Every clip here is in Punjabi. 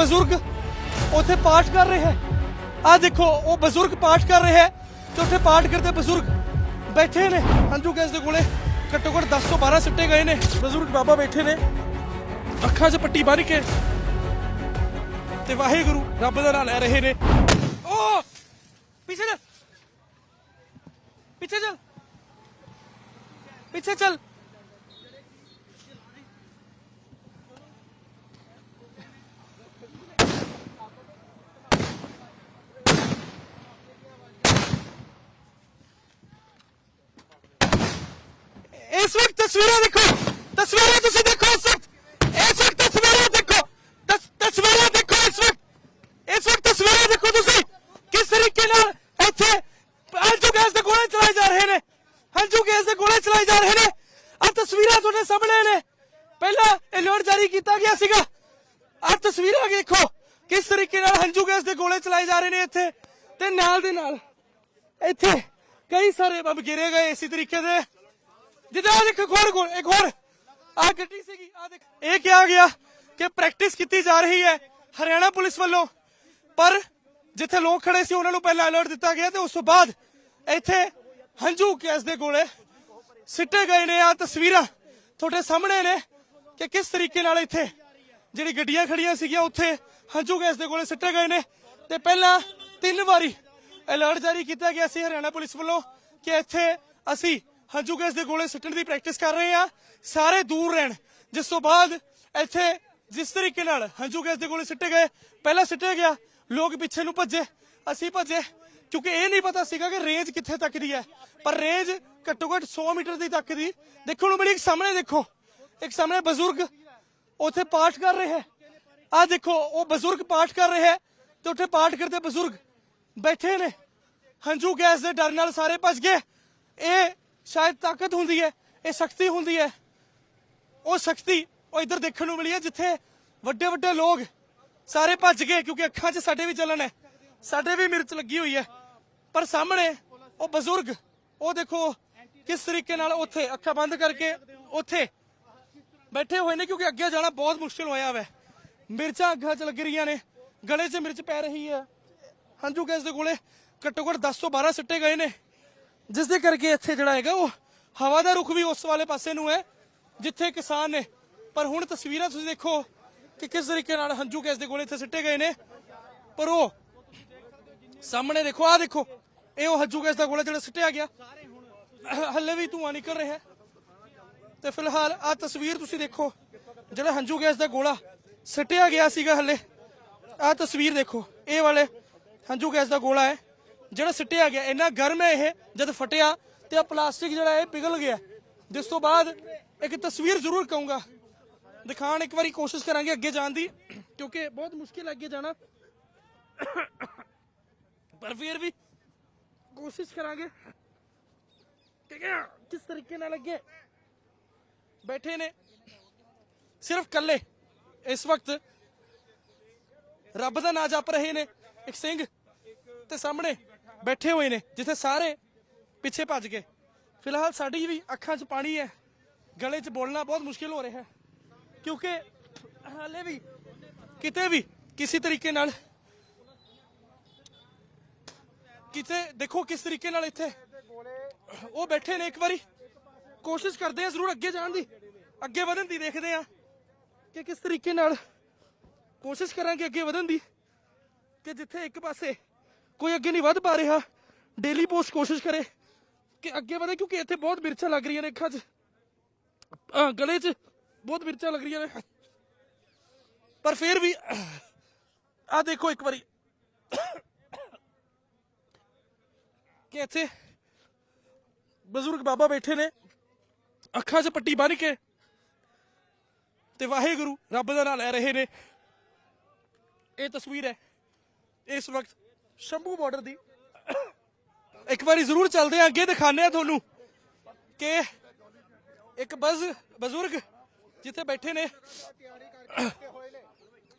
ਬਜ਼ੁਰਗ ਉੱਥੇ ਪਾਠ ਕਰ ਰਹੇ ਹੈ। ਆ ਦੇਖੋ, ਉਹ ਬਜ਼ੁਰਗ ਪਾਠ ਕਰ ਰਹੇ ਹੈ ਤੇ ਉੱਥੇ ਪਾਠ ਕਰਦੇ ਬਜ਼ੁਰਗ ਬੈਠੇ ਨੇ। ਹੰਝੂ ਗੈਸ ਦੇ ਕੋਲੇ ਘੱਟੋ ਘੱਟ 10 ਤੋਂ 12 ਸਿੱਟੇ ਗਏ ਨੇ। ਬਜ਼ੁਰਗ ਬਾਬਾ ਬੈਠੇ ਨੇ। ਅੱਖਾਂ 'ਚ ਪੱਟੀ ਬੰਨ੍ਹ ਕੇ ਤੇ ਵਾਹਿਗੁਰੂ ਰੱਬ ਦਾ ਨਾਮ ਲੈ ਰਹੇ ਨੇ। ਓ! ਪਿੱਛੇ ਚੱਲ। ਪਿੱਛੇ ਚੱਲ। ਪਿੱਛੇ ਚੱਲ। ਇਸ ਵਕਤ ਤਸਵੀਰਾਂ ਦੇਖੋ। ਤਸਵੀਰਾਂ ਤੁਸੀਂ ਦੇਖੋ ਇਸ ਵਕਤ। ਇਸ ਵਕਤ ਤਸਵੀਰਾਂ ਦੇਖੋ। ਤਸਵੀਰਾਂ ਦੇਖੋ ਇਸ ਵਕਤ। ਇਸ ਵਕਤ ਤਸਵੀਰਾਂ ਦੇਖੋ ਤੁਸੀਂ। ਕਿਸ ਤਰੀਕੇ ਨਾਲ ਇੱਥੇ ਹੰਝੂ ਗੈਸ ਦੇ ਗੋਲੇ ਚਲਾਏ ਜਾ ਰਹੇ ਨੇ? ਹੰਝੂ ਗੈਸ ਦੇ ਗੋਲੇ ਚਲਾਏ ਜਾ ਰਹੇ ਨੇ। ਆ ਤਸਵੀਰਾਂ ਤੁਹਾਡੇ ਸਾਹਮਣੇ ਨੇ। ਪਹਿਲਾਂ ਅਲਰਟ ਜਾਰੀ ਕੀਤਾ ਗਿਆ ਸੀਗਾ। ਆ ਤਸਵੀਰਾਂ ਦੇਖੋ ਕਿਸ ਤਰੀਕੇ ਨਾਲ ਹੰਝੂ ਗੈਸ ਦੇ ਗੋਲੇ ਚਲਾਏ ਜਾ ਰਹੇ ਨੇ ਇੱਥੇ ਤੇ ਨਾਲ ਦੇ ਨਾਲ ਇੱਥੇ ਕਈ ਸਾਰੇ ਬੰਬ ਗਿਰੇ ਗਏ ਇਸੇ ਤਰੀਕੇ ਦੇ। ਜਿੱਦਾਂ ਆਹ ਦੇਖ ਇੱਕ ਹੋਰ ਇੱਕ ਹੋਰ। ਆ ਗੱਡੀ ਸੀਗੀ ਆ ਦੇਖ। ਇਹ ਕਿਹਾ ਗਿਆ ਕਿ ਪ੍ਰੈਕਟਿਸ ਕੀਤੀ ਜਾ ਰਹੀ ਹੈ ਹਰਿਆਣਾ ਪੁਲਿਸ ਵੱਲੋਂ। ਪਰ ਜਿੱਥੇ ਲੋਕ ਖੜੇ ਸੀ, ਉਹਨਾਂ ਨੂੰ ਪਹਿਲਾਂ ਅਲਰਟ ਦਿੱਤਾ ਗਿਆ ਤੇ ਉਸ ਤੋਂ ਬਾਅਦ ਇੱਥੇ ਹੰਝੂ ਗੈਸ ਦੇ ਗੋਲੇ ਸਿੱਟੇ ਗਏ ਨੇ। ਆ ਤਸਵੀਰਾਂ ਤੁਹਾਡੇ ਸਾਹਮਣੇ ਨੇ ਕਿ ਕਿਸ ਤਰੀਕੇ ਨਾਲ ਇੱਥੇ ਜਿਹੜੀ ਗੱਡੀਆਂ ਖੜੀਆਂ ਸੀਗੀਆਂ, ਉੱਥੇ ਹੰਝੂ ਗੈਸ ਦੇ ਗੋਲੇ ਸਿੱਟੇ ਗਏ ਨੇ। ਤੇ ਪਹਿਲਾਂ ਤਿੰਨ ਵਾਰੀ ਅਲਰਟ ਜਾਰੀ ਕੀਤਾ ਗਿਆ ਸੀ ਹਰਿਆਣਾ ਪੁਲਿਸ ਵੱਲੋਂ ਕਿ ਇੱਥੇ ਅਸੀਂ ਹੰਝੂ ਗੈਸ ਦੇ ਗੋਲੇ ਸਿੱਟਣ ਦੀ ਪ੍ਰੈਕਟਿਸ ਕਰ ਰਹੇ ਹਾਂ। ਸਾਰੇ ਦੂਰ ਰਹਿਣ। ਜਿਸ ਤੋਂ ਬਾਅਦ ਇੱਥੇ ਜਿਸ ਤਰੀਕੇ ਨਾਲ ਹੰਝੂ ਗੈਸ ਦੇ ਗੋਲੇ ਸਿੱਟੇ ਗਏ, ਪਹਿਲਾਂ ਸਿੱਟੇ ਗਿਆ, ਲੋਕ ਪਿੱਛੇ ਨੂੰ ਭੱਜੇ, ਅਸੀਂ ਭੱਜੇ, ਕਿਉਂਕਿ ਇਹ ਨਹੀਂ ਪਤਾ ਸੀਗਾ ਕਿ ਰੇਂਜ ਕਿੱਥੇ ਤੱਕ ਦੀ ਹੈ। ਪਰ ਰੇਂਜ ਘੱਟੋ ਘੱਟ 100 ਮੀਟਰ ਦੀ ਤੱਕ ਦੀ। ਦੇਖੋ ਨੂੰ ਬੜੀ ਇੱਕ ਸਾਹਮਣੇ ਦੇਖੋ, ਇੱਕ ਸਾਹਮਣੇ ਬਜ਼ੁਰਗ ਉੱਥੇ ਪਾਠ ਕਰ ਰਹੇ ਹੈ। ਆ ਦੇਖੋ, ਉਹ ਬਜ਼ੁਰਗ ਪਾਠ ਕਰ ਰਹੇ ਹੈ ਤੇ ਉੱਥੇ ਪਾਠ ਕਰਦੇ ਬਜ਼ੁਰਗ ਬੈਠੇ ਨੇ। ਹੰਝੂ ਗੈਸ ਦੇ ਡਰ ਨਾਲ ਸਾਰੇ ਭੱਜ ਗਏ। ਇਹ ਸ਼ਾਇਦ ਤਾਕਤ ਹੁੰਦੀ ਹੈ, ਇਹ ਸ਼ਕਤੀ ਹੁੰਦੀ ਹੈ। ਉਹ ਸ਼ਕਤੀ ਉਹ ਇੱਧਰ ਦੇਖਣ ਨੂੰ ਮਿਲੀ ਹੈ, ਜਿੱਥੇ ਵੱਡੇ ਵੱਡੇ ਲੋਕ ਸਾਰੇ ਭੱਜ ਗਏ, ਕਿਉਂਕਿ ਅੱਖਾਂ 'ਚ ਸਾਡੇ ਵੀ ਚੱਲਣ ਹੈ। ਸਾਡੇ ਵੀ ਮਿਰਚ ਲੱਗੀ ਹੋਈ ਹੈ। ਪਰ ਸਾਹਮਣੇ ਉਹ ਬਜ਼ੁਰਗ, ਉਹ ਦੇਖੋ ਕਿਸ ਤਰੀਕੇ ਨਾਲ ਉੱਥੇ ਅੱਖਾਂ ਬੰਦ ਕਰਕੇ ਉੱਥੇ ਬੈਠੇ ਹੋਏ ਨੇ, ਕਿਉਂਕਿ ਅੱਗੇ ਜਾਣਾ ਬਹੁਤ ਮੁਸ਼ਕਿਲ ਹੋਇਆ ਵੈ। ਮਿਰਚਾਂ ਅੱਖਾਂ 'ਚ ਲੱਗ ਰਹੀਆਂ ਨੇ, ਗਲੇ 'ਚ ਮਿਰਚ ਪੈ ਰਹੀ ਹੈ। ਹੰਝੂ ਗੈਸ ਦੇ ਕੋਲੇ ਘੱਟੋ ਘੱਟ 10 ਤੋਂ 12 ਸਿੱਟੇ ਗਏ ਨੇ। ਜਿਸ ਦੇ ਕਰਕੇ ਇੱਥੇ ਜਿਹੜਾ ਹੈਗਾ ਉਹ ਹਵਾ ਦਾ ਰੁਖ ਵੀ ਉਸ ਵਾਲੇ ਪਾਸੇ ਨੂੰ ਹੈ, ਜਿੱਥੇ ਕਿਸਾਨ ਨੇ। ਪਰ ਹੁਣ ਤਸਵੀਰਾਂ ਤੁਸੀਂ ਦੇਖੋ ਕਿ ਕਿਸ ਤਰੀਕੇ ਨਾਲ ਹੰਝੂ ਗੈਸ ਦੇ ਗੋਲੇ ਇੱਥੇ ਸਿੱਟੇ ਗਏ ਨੇ। ਪਰ ਉਹ ਸਾਹਮਣੇ ਦੇਖੋ, ਆਹ ਦੇਖੋ, ਇਹ ਉਹ ਹੰਝੂ ਗੈਸ ਦਾ ਗੋਲਾ ਜਿਹੜਾ ਸਿੱਟਿਆ ਗਿਆ। ਹੱਲੇ ਵੀ ਧੂਆਂ ਨਿਕਲ ਰਿਹਾ। ਹੈ ਤੇ ਫਿਲਹਾਲ ਆ ਤਸਵੀਰ ਤੁਸੀਂ ਦੇਖੋ, ਜਿਹੜਾ ਹੰਝੂ ਗੈਸ ਦਾ ਗੋਲਾ ਸਿੱਟਿਆ ਗਿਆ ਸੀਗਾ ਹੱਲੇ। ਆ ਤਸਵੀਰ ਦੇਖੋ, ਇਹ ਵਾਲੇ ਹੰਝੂ ਗੈਸ ਦਾ ਗੋਲਾ ਹੈ। ਜਿਹੜਾ ਸਿੱਟਿਆ ਗਿਆ, ਇੰਨਾ ਗਰਮ ਹੈ ਇਹ, ਜਦ ਫਟਿਆ ਤੇ ਆ ਪਲਾਸਟਿਕ ਜਿਹੜਾ ਇਹ ਪਿਘਲ ਗਿਆ। ਜਿਸ ਤੋਂ ਬਾਅਦ ਇੱਕ ਤਸਵੀਰ ਜ਼ਰੂਰ ਕਹੂੰਗਾ। ਦਿਖਾਣ ਇੱਕ ਵਾਰੀ ਕੋਸ਼ਿਸ਼ ਕਰਾਂਗੇ ਅੱਗੇ ਜਾਣ ਦੀ, ਕਿਉਂਕਿ ਬਹੁਤ ਮੁਸ਼ਕਿਲ ਹੈ ਅੱਗੇ ਜਾਣਾ। ਪਰ ਫਿਰ ਵੀ ਕੋਸ਼ਿਸ਼ ਕਰਾਂਗੇ। ਠੀਕ ਹੈ, ਕਿਸ ਤਰੀਕੇ ਨਾਲ ਅੱਗੇ ਬੈਠੇ ਨੇ? ਸਿਰਫ ਕੱਲੇ ਇਸ ਵਕਤ ਰੱਬ ਦਾ ਨਾਂ ਜਪ ਰਹੇ ਨੇ, ਇੱਕ ਸਿੰਘ ਤੇ ਸਾਹਮਣੇ ਬੈਠੇ ਹੋਏ ਨੇ, ਜਿੱਥੇ ਸਾਰੇ ਪਿੱਛੇ ਭੱਜ ਗਏ। ਫਿਲਹਾਲ ਸਾਡੀ ਵੀ ਅੱਖਾਂ 'ਚ ਪਾਣੀ ਹੈ, ਗਲੇ 'ਚ ਬੋਲਣਾ ਬਹੁਤ ਮੁਸ਼ਕਿਲ ਹੋ ਰਿਹਾ ਹੈ। ਕਿਉਂਕਿ ਹਾਲੇ ਵੀ ਕਿਤੇ ਵੀ ਕਿਸੇ ਤਰੀਕੇ ਨਾਲ, ਕਿਤੇ ਦੇਖੋ ਕਿਸ ਤਰੀਕੇ ਨਾਲ ਇੱਥੇ ਉਹ ਬੈਠੇ ਨੇ ਇੱਕ ਵਾਰੀ। ਕੋਸ਼ਿਸ਼ ਕਰਦੇ ਆ ਜ਼ਰੂਰ ਅੱਗੇ ਜਾਣ ਦੀ, ਅੱਗੇ ਵਧਣ ਦੀ ਦੇਖਦੇ ਆ ਕਿ ਕਿਸ ਤਰੀਕੇ ਨਾਲ ਕੋਸ਼ਿਸ਼ ਕਰਾਂਗੇ ਅੱਗੇ ਵਧਣ ਦੀ, ਕਿ ਜਿੱਥੇ ਇੱਕ ਪਾਸੇ ਕੋਈ ਅੱਗੇ ਨਹੀਂ ਵੱਧ ਪਾ ਰਿਹਾ। ਡੇਲੀ ਪੋਸਟ ਕੋਸ਼ਿਸ਼ ਕਰੇ ਕਿ ਅੱਗੇ ਵਧੇ, ਕਿਉਂਕਿ ਇੱਥੇ ਬਹੁਤ ਮਿਰਚਾਂ ਲੱਗ ਰਹੀਆਂ ਨੇ ਅੱਖਾਂ 'ਚ। ਗਲੇ 'ਚ ਬਹੁਤ ਮਿਰਚਾਂ ਲੱਗ ਰਹੀਆਂ ਨੇ। ਪਰ ਫਿਰ ਵੀ ਆ ਦੇਖੋ ਇੱਕ ਵਾਰੀ ਕਿ ਇੱਥੇ ਬਜ਼ੁਰਗ ਬਾਬਾ ਬੈਠੇ ਨੇ, ਅੱਖਾਂ 'ਚ ਪੱਟੀ ਬੰਨ੍ਹ ਕੇ ਤੇ ਵਾਹਿਗੁਰੂ ਰੱਬ ਦਾ ਨਾਮ ਲੈ ਰਹੇ ਨੇ। ਇਹ ਤਸਵੀਰ ਹੈ। ਇਸ ਵਕਤ ਸ਼ੰਭੂ ਬਾਰਡਰ ਦੀ। ਇੱਕ ਵਾਰੀ ਜ਼ਰੂਰ ਚੱਲਦੇ ਆ, ਅੱਗੇ ਦਿਖਾਣੇ ਆ ਤੁਹਾਨੂੰ ਕਿ ਇੱਕ ਬਜ਼, ਬਜ਼ੁਰਗ ਜਿੱਥੇ ਬੈਠੇ ਨੇ,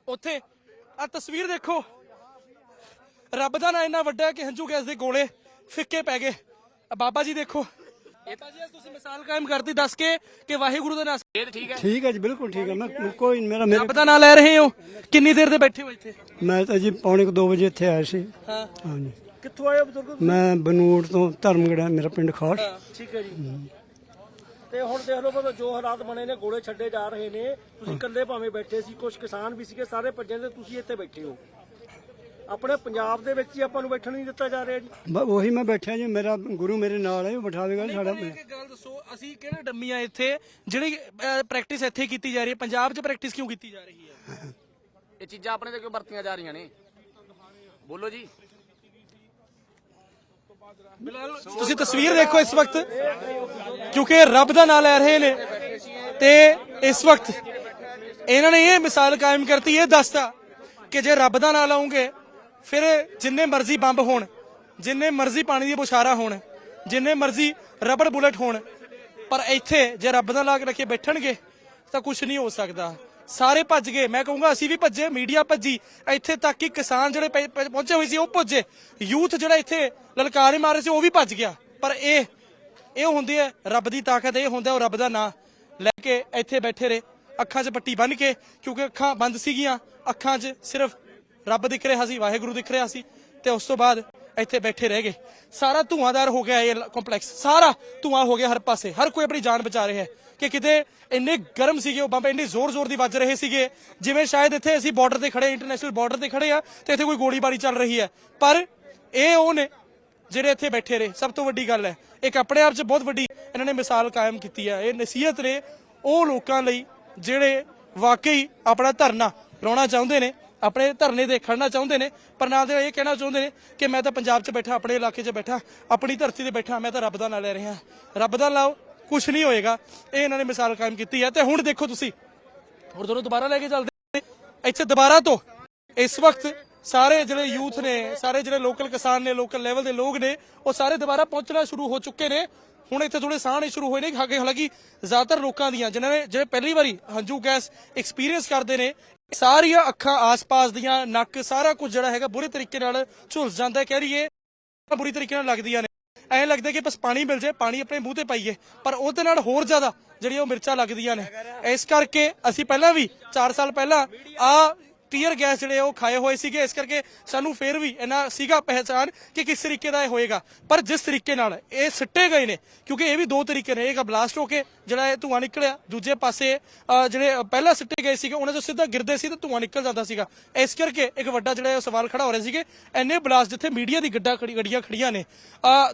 ਉੱਥੇ ਆ ਤਸਵੀਰ ਦੇਖੋ। ਰੱਬ ਦਾ ਨਾਂ ਇੰਨਾ ਵੱਡਾ ਕਿ ਹੰਝੂ ਗੈਸ ਦੇ ਗੋਲੇ ਫਿੱਕੇ ਪੈ ਗਏ। ਬਾਬਾ ਜੀ ਦੇਖੋ ਭਾਜੀ ਅੱਜ ਤੁਸੀਂ ਮਿਸਾਲ ਕਾਇਮ ਕਰਤੀ ਦੱਸ ਕੇ ਕਿ ਵਾਹਿਗੁਰੂ ਦਾ ਨਾਮ ਇਹ ਤਾਂ ਠੀਕ ਹੈ। ਠੀਕ ਹੈ ਜੀ ਬਿਲਕੁਲ ਠੀਕ ਹੈ। ਮੈਂ ਕੋਈ ਮੇਰਾ ਮੇਰੇ ਰੱਬ ਦਾ ਨਾਮ ਲੈ ਰਹੇ ਹੋ? ਕਿੰਨੀ ਦੇਰ ਦੇ ਬੈਠੇ ਹੋ ਇੱਥੇ? ਮੈਂ ਤਾਂ ਜੀ ਪੌਣੇ 2 ਵਜੇ ਇੱਥੇ ਆਇਆ ਸੀ। ਹਾਂ। ਹਾਂਜੀ। ਕਿੱਥੋਂ ਆਏ ਹੋ ਬਜ਼ੁਰਗ ਮੈਂ ਬਨੂੜ ਤੋਂ ਧਰਮਗੜਾ ਮੇਰਾ ਪਿੰਡ ਖਾੜ ਠੀਕ ਹੈ ਜੀ। ਤੇ ਹੁਣ ਦੇਖ ਲਓ ਭਾਵੇਂ ਜੋ ਹਾਲਾਤ ਬਣੇ ਨੇ ਗੋਲੇ ਛੱਡੇ ਜਾ ਰਹੇ ਨੇ। ਤੁਸੀਂ ਇਕੱਲੇ ਭਾਵੇਂ ਬੈਠੇ ਸੀ ਕੁਝ ਕਿਸਾਨ ਵੀ ਸੀਗੇ ਸਾਰੇ ਭੱਜੇ ਤੇ ਤੁਸੀਂ ਇੱਥੇ ਬੈਠੇ ਹੋ। ਆਪਣੇ ਪੰਜਾਬ ਦੇ ਵਿੱਚ ਹੀ ਆਪਾਂ ਨੂੰ ਬੈਠਣ ਨਹੀਂ ਦਿੱਤਾ ਜਾ ਰਿਹਾ ਜੀ। ਉਹੀ ਮੈਂ ਬੈਠਾ ਜੀ ਮੇਰਾ ਗੁਰੂ ਮੇਰੇ ਨਾਲ ਹੈ ਉਹ ਬਿਠਾਵੇਗਾ ਸਾਡਾ ਇੱਕ ਗੱਲ ਦੱਸੋ ਅਸੀਂ ਕਿਹੜੇ ਡੰਮੀ ਆ ਇੱਥੇ? ਜਿਹੜੀ ਪ੍ਰੈਕਟਿਸ ਇੱਥੇ ਕੀਤੀ ਜਾ ਰਹੀ ਹੈ। ਪੰਜਾਬ 'ਚ ਪ੍ਰੈਕਟਿਸ ਕਿਉਂ ਕੀਤੀ ਜਾ ਰਹੀ ਹੈ? ਇਹ ਚੀਜ਼ਾਂ ਆਪਣੇ ਤੇ ਕਿਉਂ ਵਰਤੀਆਂ ਜਾ ਰਹੀਆਂ ਨੇ? ਬੋਲੋ ਜੀ। ਤੁਸੀਂ ਤਸਵੀਰ ਦੇਖੋ ਇਸ ਵਕਤ ਕਿਉਂਕਿ ਰੱਬ ਦਾ ਨਾਮ ਲੈ ਰਹੇ ਨੇ। ਤੇ ਇਸ ਵਕਤ ਇਹਨਾਂ ਨੇ ਇਹ ਮਿਸਾਲ ਕਾਇਮ ਕਰਤੀ ਇਹ ਦੱਸਤਾ ਕਿ ਜੇ ਰੱਬ ਦਾ ਨਾਮ ਲਾਉਂਗੇ ਫਿਰ ਜਿੰਨੇ ਮਰਜ਼ੀ ਬੰਬ ਹੋਣ, ਜਿੰਨੇ ਮਰਜ਼ੀ ਪਾਣੀ ਦੀ ਬੁਛਾਰਾ ਹੋਣ, ਜਿੰਨੇ ਮਰਜ਼ੀ ਰਬੜ ਬੁਲਟ ਹੋਣ, ਪਰ ਇੱਥੇ ਜੇ ਰੱਬ ਦਾ ਨਾਮ ਰੱਖੇ ਬੈਠਣਗੇ, ਤਾਂ ਕੁਝ ਨਹੀਂ ਹੋ ਸਕਦਾ। ਸਾਰੇ ਭੱਜ ਗਏ। ਮੈਂ ਕਹੂੰਗਾ, ਅਸੀਂ ਵੀ ਭੱਜੇ, ਮੀਡੀਆ ਭੱਜੀ। ਇੱਥੇ ਤੱਕ ਕਿ ਕਿਸਾਨ ਜਿਹੜੇ ਪਹੁੰਚੇ ਹੋਏ ਸੀ, ਉਹ ਭੱਜੇ। ਯੂਥ ਜਿਹੜਾ ਇੱਥੇ ਲਲਕਾਰੇ ਮਾਰੇ ਸੀ, ਉਹ ਵੀ ਭੱਜ ਗਿਆ। ਪਰ ਇਹ ਇਹ ਹੁੰਦੀ ਹੈ ਰੱਬ ਦੀ ਤਾਕਤ, ਇਹ ਹੁੰਦਾ ਉਹ ਰੱਬ ਦਾ ਨਾਂ ਲੈ ਕੇ ਇੱਥੇ ਬੈਠੇ ਰਹੇ। ਅੱਖਾਂ 'ਚ ਪੱਟੀ ਬੰਨ ਕੇ, ਕਿਉਂਕਿ ਅੱਖਾਂ ਬੰਦ ਸੀਗੀਆਂ। ਅੱਖਾਂ 'ਚ ਸਿਰਫ ਰੱਬ ਦਿਖ ਰਿਹਾ ਸੀ, ਵਾਹਿਗੁਰੂ ਦਿਖ ਰਿਹਾ ਸੀ, ਤੇ ਉਸ ਤੋਂ ਬਾਅਦ ਇੱਥੇ ਬੈਠੇ ਰਹਿ ਗਏ। ਸਾਰਾ ਧੂਆਂਦਾਰ ਹੋ ਗਿਆ ਇਹ ਕੰਪਲੈਕਸ ਸਾਰਾ ਧੂਆਂ ਹੋ ਗਿਆ ਹਰ ਪਾਸੇ। ਹਰ ਕੋਈ ਆਪਣੀ ਜਾਨ ਬਚਾ ਰਿਹਾ ਹੈ। ਕਿ ਕਿਤੇ ਇੰਨੇ ਗਰਮ ਸੀਗੇ, ਉਹ ਬੰਬ ਇੰਨੇ ਜ਼ੋਰ-ਜ਼ੋਰ ਦੀ ਵੱਜ ਰਹੇ ਸੀਗੇ, ਜਿਵੇਂ ਸ਼ਾਇਦ ਇੱਥੇ ਅਸੀਂ ਬਾਰਡਰ ਤੇ ਖੜੇ ਇੰਟਰਨੈਸ਼ਨਲ ਬਾਰਡਰ ਤੇ ਖੜੇ ਆ, ਤੇ ਇੱਥੇ ਕੋਈ ਗੋਲੀਬਾਰੀ ਚੱਲ ਰਹੀ ਹੈ। ਪਰ ਇਹ ਉਹ ਨੇ ਜਿਹੜੇ ਇੱਥੇ ਬੈਠੇ ਰਹੇ। ਸਭ ਤੋਂ ਵੱਡੀ ਗੱਲ ਹੈ, ਇੱਕ ਆਪਣੇ ਆਪ 'ਚ ਬਹੁਤ ਵੱਡੀ ਇਹਨਾਂ ਨੇ ਮਿਸਾਲ ਕਾਇਮ ਕੀਤੀ ਹੈ। ਇਹ ਨਸੀਹਤ ਨੇ ਉਹ ਲੋਕਾਂ ਲਈ ਜਿਹੜੇ ਵਾਕਈ ਆਪਣਾ ਧਰਨਾ ਲਾਉਣਾ ਚਾਹੁੰਦੇ ਨੇ। ਆਪਣੇ ਧਰਨੇ ਤੇ ਖੜਨਾ ਚਾਹੁੰਦੇ ਨੇ, ਪਰ ਨਾਲ ਦੇ ਇਹ ਕਹਿਣਾ ਚਾਹੁੰਦੇ ਨੇ ਕਿ ਮੈਂ ਤਾਂ ਪੰਜਾਬ 'ਚ ਬੈਠਾ, ਆਪਣੇ ਇਲਾਕੇ 'ਚ ਬੈਠਾ, ਆਪਣੀ ਧਰਤੀ ਤੇ ਬੈਠਾ, ਮੈਂ ਤਾਂ ਰੱਬ ਦਾ ਨਾਂ ਲੈ ਰਿਹਾ। ਰੱਬ ਦਾ ਲਾਓ ਕੁਝ ਨਹੀਂ ਹੋਏਗਾ। ਇਹ ਇਹਨਾਂ ਨੇ ਮਿਸਾਲ ਕਾਇਮ ਕੀਤੀ ਹੈ। ਤੇ ਹੁਣ ਦੇਖੋ ਤੁਸੀਂ, ਹੁਣ ਤੁਹਾਨੂੰ ਦੁਬਾਰਾ ਲੈ ਕੇ ਚੱਲਦੇ ਇੱਥੇ ਦੁਬਾਰਾ ਤੋਂ, ਇਸ ਵਕਤ ਸਾਰੇ ਜਿਹੜੇ ਯੂਥ ਨੇ, ਸਾਰੇ ਜਿਹੜੇ ਲੋਕਲ ਕਿਸਾਨ ਨੇ, ਲੋਕਲ ਲੈਵਲ ਦੇ ਲੋਕ ਨੇ, ਉਹ ਸਾਰੇ ਦੁਬਾਰਾ ਪਹੁੰਚਣਾ ਸ਼ੁਰੂ ਹੋ ਚੁੱਕੇ ਨੇ। ਹੁਣ ਇੱਥੇ ਥੋੜੇ ਸਾਹ ਸ਼ੁਰੂ ਹੋਏ ਨੇ ਹਾਲਾਂਕਿ ਜ਼ਿਆਦਾਤਰ ਲੋਕਾਂ ਦੀਆਂ, ਜਿਨ੍ਹਾਂ ਨੇ ਜਿਹੜੇ ਪਹਿਲੀ ਵਾਰੀ ਹੰਝੂ ਗੈਸ ਐਕਸਪੀਰੀਅੰਸ ਕਰਦੇ ਨੇ ਸਾਰੀਆਂ ਅੱਖਾਂ ਆਸ-ਪਾਸ ਦੀਆਂ, ਨੱਕ ਸਾਰਾ ਕੁਝ ਜਿਹੜਾ ਹੈਗਾ ਬੁਰੇ ਤਰੀਕੇ ਨਾਲ ਝੁਲਸ ਜਾਂਦਾ ਹੈ। ਕਹਿ ਰਹੀਏ ਬੁਰੀ ਤਰੀਕੇ ਨਾਲ ਲੱਗਦੀਆਂ ਨੇ। ਐਂ ਲੱਗਦਾ ਕਿ ਬਸ ਪਾਣੀ ਮਿਲ ਜਾਏ, ਪਾਣੀ ਆਪਣੇ ਮੂੰਹ ਤੇ ਪਾਈਏ, ਪਰ ਉਹਦੇ ਨਾਲ ਹੋਰ ਜ਼ਿਆਦਾ ਜਿਹੜੀਆਂ ਉਹ ਮਿਰਚਾਂ ਲੱਗਦੀਆਂ ਨੇ। ਇਸ ਕਰਕੇ ਅਸੀਂ ਪਹਿਲਾਂ ਵੀ 4 ਸਾਲ ਪਹਿਲਾਂ, ਆ ਟੀਅਰ ਗੈਸ ਜਿਹੜੇ ਉਹ ਖਾਏ ਹੋਏ ਸੀਗੇ। ਇਸ ਕਰਕੇ ਸਾਨੂੰ ਫੇਰ ਵੀ ਇਹਨਾਂ ਸੀਗਾ ਪਹਿਚਾਨ ਕਿ ਕਿਸ ਤਰੀਕੇ ਦਾ ਇਹ ਹੋਏਗਾ। ਪਰ ਜਿਸ ਤਰੀਕੇ ਨਾਲ ਇਹ ਸਿੱਟੇ ਗਏ ਨੇ, ਕਿਉਂਕਿ ਇਹ ਵੀ ਦੋ ਤਰੀਕੇ ਨੇ। ਇੱਕ ਬਲਾਸਟ ਹੋ ਕੇ ਜਿਹੜਾ ਇਹ ਧੂਆਂ ਨਿਕਲਿਆ, ਦੂਜੇ ਪਾਸੇ ਜਿਹੜੇ ਪਹਿਲਾਂ ਸਿੱਟੇ ਗਏ ਸੀਗੇ, ਉਹਨਾਂ ਤੋਂ ਸਿੱਧਾ ਗਿਰਦੇ ਸੀ ਤੇ ਧੂਆਂ ਨਿਕਲ ਜਾਂਦਾ ਸੀਗਾ। ਇਸ ਕਰਕੇ ਇੱਕ ਵੱਡਾ ਜਿਹੜਾ ਇਹ ਸਵਾਲ ਖੜਾ ਹੋ ਰਿਹਾ ਸੀਗੇ ਐਨੇ ਬਲਾਸਟ ਜਿੱਥੇ ਮੀਡੀਆ ਦੀ ਗੱਡਾ ਖੜੀ, ਗੱਡੀਆਂ ਖੜੀਆਂ ਨੇ।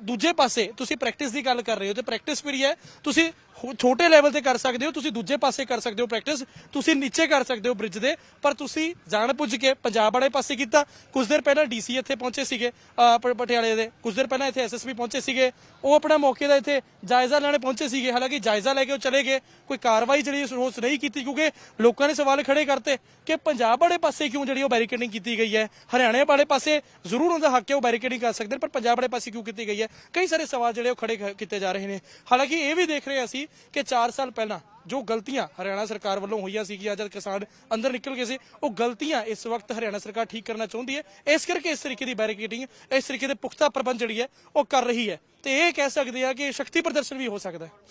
ਦੂਜੇ ਪਾਸੇ ਤੁਸੀਂ ਪ੍ਰੈਕਟਿਸ ਦੀ ਗੱਲ ਕਰ ਰਹੇ ਹੋ ਤੇ ਪ੍ਰੈਕਟਿਸ ਵੀ ਹੈ, ਤੁਸੀਂ ਛੋਟੇ ਲੈਵਲ ਤੇ ਕਰ ਸਕਦੇ ਹੋ, ਤੁਸੀਂ ਦੂਜੇ ਪਾਸੇ ਕਰ ਸਕਦੇ ਹੋ ਪ੍ਰੈਕਟਿਸ, ਤੁਸੀਂ ਨੀਚੇ ਕਰ ਸਕਦੇ ਹੋ ਬ੍ਰਿਜ ਦੇ, ਪਰ ਤੁਸੀਂ ਜਾਣ ਪੁੱਜ ਕੇ ਪੰਜਾਬ ਵਾਲੇ ਪਾਸੇ ਕੀਤਾ। ਕੁਝ ਦਿਨ ਪਹਿਲਾਂ ਡੀਸੀ ਇੱਥੇ ਪਹੁੰਚੇ ਸੀਗੇ ਅਹ, ਪਟਿਆਲੇ ਦੇ। ਕੁਝ ਦਿਨ ਪਹਿਲਾਂ ਇੱਥੇ ਐਸਐਸਪੀ ਪਹੁੰਚੇ ਸੀਗੇ। ਉਹ ਆਪਣਾ ਮੌਕੇ ਦਾ ਇੱਥੇ ਜਾਇਜ਼ਾ ਲੈਣੇ ਪਹੁੰਚੇ ਸੀਗੇ। ਹਾਲਾਂਕਿ ਜਾਇਜ਼ਾ ਲੈ ਕੇ ਉਹ ਚਲੇ ਗਏ। ਕੋਈ ਕਾਰਵਾਈ ਜਿਹੜੀ ਉਸ ਰੋਜ਼ ਨਹੀਂ ਕੀਤੀ ਕਿਉਂਕਿ ਲੋਕਾਂ ਨੇ ਸਵਾਲ ਖੜੇ ਕਰਤੇ ਕਿ ਪੰਜਾਬ ਵਾਲੇ ਪਾਸੇ ਕਿਉਂ ਜਿਹੜੀ ਉਹ ਬੈਰੀਕੇਡਿੰਗ ਕੀਤੀ ਗਈ ਹੈ? ਹਰਿਆਣੇ ਵਾਲੇ ਪਾਸੇ ਜ਼ਰੂਰ ਉਹਦਾ ਹੱਕ ਹੈ ਉਹ ਬੈਰੀਕੇਡਿੰਗ ਕਰ ਸਕਦੇ ਨੇ ਪਰ ਪੰਜਾਬ ਵਾਲੇ ਪਾਸੇ ਕਿਉਂ ਕੀਤੀ ਗਈ ਹੈ? ਕਈ ਸਾਰੇ ਸਵਾਲ ਜਿਹੜੇ ਉਹ ਖੜੇ ਕੀਤੇ ਜਾ ਰਹੇ ਨੇ। ਹਾਲਾਂਕਿ ਇਹ ਵੀ ਦੇਖ ਰਹੇ ਅਸੀਂ ਕਿ 4 ਸਾਲ ਪਹਿਲਾਂ ਜੋ ਗਲਤੀਆਂ ਹਰਿਆਣਾ ਸਰਕਾਰ ਵੱਲੋਂ ਹੋਈਆਂ ਸੀਗੀਆਂ, ਜਦ ਕਿਸਾਨ ਅੰਦਰ ਨਿਕਲ ਗਏ ਸੀ, ਉਹ ਗਲਤੀਆਂ ਇਸ ਵਕਤ ਹਰਿਆਣਾ ਸਰਕਾਰ ਠੀਕ ਕਰਨਾ ਚਾਹੁੰਦੀ ਹੈ। ਇਸ ਕਰਕੇ ਇਸ ਤਰੀਕੇ ਦੀ ਬੈਰੀਕੇਡਿੰਗ ਇਸ ਤਰੀਕੇ ਦੇ ਪੁਖਤਾ ਪ੍ਰਬੰਧ ਜਿਹੜੀ ਹੈ, ਉਹ ਕਰ ਰਹੀ ਹੈ। ਤੇ ਇਹ ਕਹਿ ਸਕਦੇ ਆ ਕਿ ਸ਼ਕਤੀ ਪ੍ਰਦਰਸ਼ਨ ਵੀ ਹੋ ਸਕਦਾ ਹੈ।